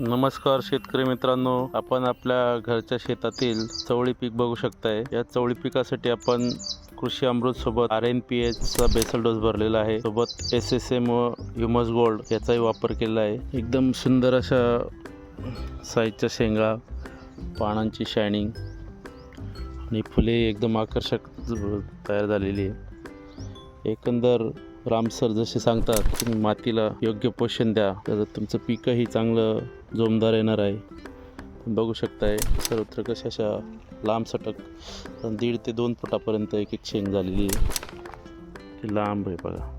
नमस्कार शेतकरी मित्रांनो आपण आपल्या घरच्या शेतातील चवळी पीक बघू शकताय. या चवळी पिकासाठी आपण कृषी अमृत सोबत आर एन पी एचचा बेसल डोस भरलेला आहे. सोबत एस एस एम व ह्युमस गोल्ड याचाही वापर केलेला आहे. एकदम सुंदर अशा साईजच्या शेंगा पानांची शायनिंग आणि फुले एकदम आकर्षक तयार झालेली आहे. एकंदर रामसर जसे सांगतात तुम्ही मातीला योग्य पोषण द्या तर तुमचं पीकही चांगलं जोमदार येणार आहे. बघू शकताय सर्वत्र कशा अशा लांब सटक दीड ते दोन फुटापर्यंत एक एक शेंग झालेली आहे. ती लांब आहे बघा.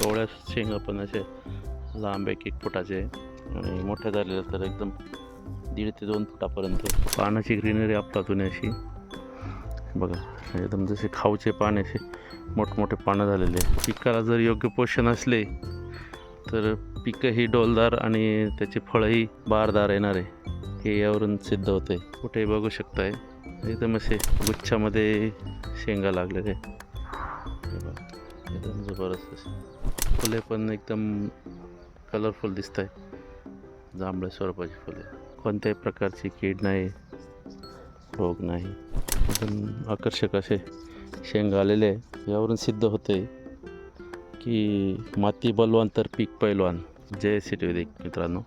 कवळ्या शेंगा पण असे लांब एक एक फुटाचे आणि मोठ्या झालेल्या तर एकदम दीड ते दोन फुटापर्यंत. पानाची ग्रीनरी आपलातून अशी बघा एकदम जसे खाऊचे पान असे मोठमोठे पानं झालेले पिकाला जर योग्य पोषण असले तर पिकंही डोलदार आणि त्याचे फळंही बारदार येणार आहे. हे यावरून सिद्ध होते कुठेही बघू शकताय. एकदम असे गुच्छामध्ये शेंगा लागलेले एकदम जबरदस्त असे. फुले पण एकदम कलरफुल दिसत आहे जांभळ्या स्वरूपाची फुले. कोणत्याही प्रकारची कीड नाही. रोग नाही. एकदम आकर्षक असे शेंगा आलेले आहे. यावरून सिद्ध होते की माती बलवान तर पीक पैलवान. जय सिटी मित्रांनो.